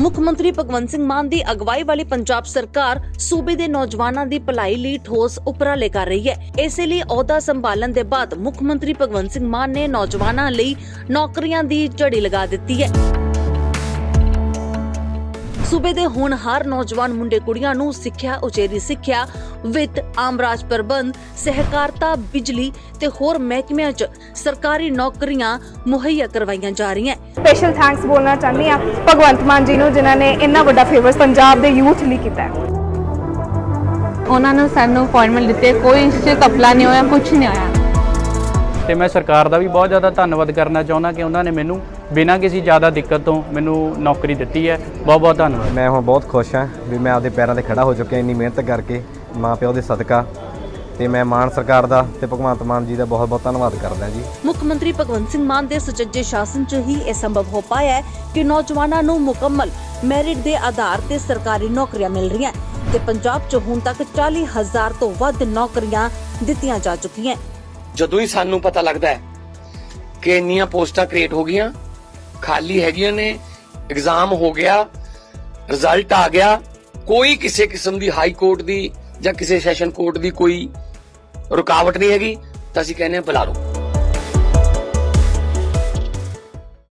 ਮੁੱਖ ਮੰਤਰੀ ਭਗਵੰਤ ਸਿੰਘ ਮਾਨ ਦੀ ਅਗਵਾਈ ਵਾਲੀ ਪੰਜਾਬ ਸਰਕਾਰ ਸੂਬੇ ਦੇ ਨੌਜਵਾਨਾਂ ਦੀ ਭਲਾਈ ਲਈ ਠੋਸ ਉਪਰਾਲੇ ਕਰ ਰਹੀ ਹੈ। ਇਸੇ ਲਈ ਅਹੁਦਾ ਸੰਭਾਲਣ ਦੇ ਬਾਅਦ ਮੁੱਖ ਮੰਤਰੀ ਭਗਵੰਤ ਸਿੰਘ ਮਾਨ ਨੇ ਨੌਜਵਾਨਾਂ ਲਈ ਨੌਕਰੀਆਂ ਦੀ ਝੜੀ ਲਗਾ ਦਿੱਤੀ ਹੈ। ਸੂਬੇ ਦੇ ਹੋਣਹਾਰ ਨੌਜਵਾਨ ਮੁੰਡੇ ਕੁੜੀਆਂ ਨੂੰ ਸਿੱਖਿਆ ਉਚੇਰੀ ਸਿੱਖਿਆ ਵਿੱਤ ਆਮ ਰਾਜ ਪ੍ਰਬੰਧ ਸਹਿਕਾਰਤਾ ਬਿਜਲੀ ਤੇ ਹੋਰ ਮਹਿਕਮਿਆਂ 'ਚ ਸਰਕਾਰੀ ਨੌਕਰੀਆਂ ਮੁਹੱਈਆ ਕਰਵਾਈਆਂ ਜਾ ਰਹੀਆਂ ਸਪੈਸ਼ਲ ਥੈਂਕਸ ਬੋਲਣਾ ਚਾਹੁੰਦੀ ਹਾਂ ਭਗਵੰਤ ਮਾਨ ਜੀ ਨੂੰ ਜਿਨ੍ਹਾਂ ਨੇ ਇੰਨਾ ਵੱਡਾ ਫੇਵਰ ਪੰਜਾਬ ਦੇ ਯੂਥ ਲਈ ਕੀਤਾ ਹੈ। ਉਹਨਾਂ ਨੂੰ ਸਾਨੂੰ ਅਪਾਇੰਟਮੈਂਟ ਦਿੱਤੇ ਕੋਈ ਇਸ ਕਪਲਾ ਨਹੀਂ ਹੋਇਆ ਕੁਝ ਨਹੀਂ ਹੋਇਆ। ਤੇ ਮੈਂ ਸਰਕਾਰ ਦਾ ਵੀ ਬਹੁਤ ਜ਼ਿਆਦਾ ਧੰਨਵਾਦ ਕਰਨਾ ਚਾਹੁੰਦਾ ਕਿ ਉਹਨਾਂ ਨੇ ਮੈਨੂੰ ਬਿਨਾਂ ਕਿਸੇ ਜ਼ਿਆਦਾ ਦਿੱਕਤ ਤੋਂ ਮੈਨੂੰ ਨੌਕਰੀ ਦਿੱਤੀ ਹੈ। ਬਹੁਤ ਬਹੁਤ ਧੰਨਵਾਦ। ਮੈਂ ਹੁਣ ਬਹੁਤ ਖੁਸ਼ ਹਾਂ ਵੀ ਮੈਂ ਆਪਦੇ ਪੈਰਾਂ ਤੇ ਖੜਾ ਹੋ ਚੁੱਕਿਆ ਇੰਨੀ ਮਿਹਨਤ ਕਰਕੇ ਮਾਂ ਪਿਓ ਦੇ ਸਦਕਾ ਤੇ ਮੈਂ ਮਾਨ ਸਰਕਾਰ ਦਾ ਤੇ ਭਗਵੰਤ ਮਾਨ ਜੀ ਦਾ ਬਹੁਤ ਬਹੁਤ ਧੰਨਵਾਦ ਕਰਦਾ ਜੀ। ਮੁੱਖ ਮੰਤਰੀ ਭਗਵੰਤ ਸਿੰਘ ਮਾਨ ਦੇ ਸੁਚੱਜੇ ਸ਼ਾਸਨ 'ਚ ਹੀ ਇਹ ਸੰਭਵ ਹੋ ਪਾਇਆ ਹੈ ਕਿ ਨੌਜਵਾਨਾਂ ਨੂੰ ਮੁਕੰਮਲ ਮੈਰਿਟ ਦੇ ਆਧਾਰ ਤੇ ਸਰਕਾਰੀ ਨੌਕਰੀਆਂ ਮਿਲ ਰਹੀਆਂ ਤੇ ਪੰਜਾਬ 'ਚ ਹੁਣ ਤੱਕ 40 ਹਜ਼ਾਰ ਤੋਂ ਵੱਧ ਨੌਕਰੀਆਂ ਦਿੱਤੀਆਂ ਜਾ ਚੁੱਕੀਆਂ ਜਦੋਂ ਹੀ ਸਾਨੂੰ ਪਤਾ ਲੱਗਦਾ ਹੈ ਕਿ ਇੰਨੀਆਂ ਪੋਸਟਾਂ ਕ੍ਰੀਏਟ ਹੋ ਗਈਆਂ ਖਾਲੀ ਹੈਗੀਆਂ ਨੇ ਐਗਜ਼ਾਮ ਹੋ ਗਿਆ ਰਿਜ਼ਲਟ ਆ ਗਿਆ, ਕੋਈ ਕਿਸੇ ਕਿਸਮ ਦੀ ਹਾਈ ਕੋਰਟ ਦੀ ਜਾਂ ਕਿਸੇ ਸੈਸ਼ਨ ਕੋਰਟ ਦੀ ਕੋਈ ਰੁਕਾਵਟ ਨਹੀਂ ਹੈਗੀ, ਤਾਂ ਅਸੀਂ ਕਹਿੰਦੇ ਹਾਂ ਬੁਲਾ ਲਓ।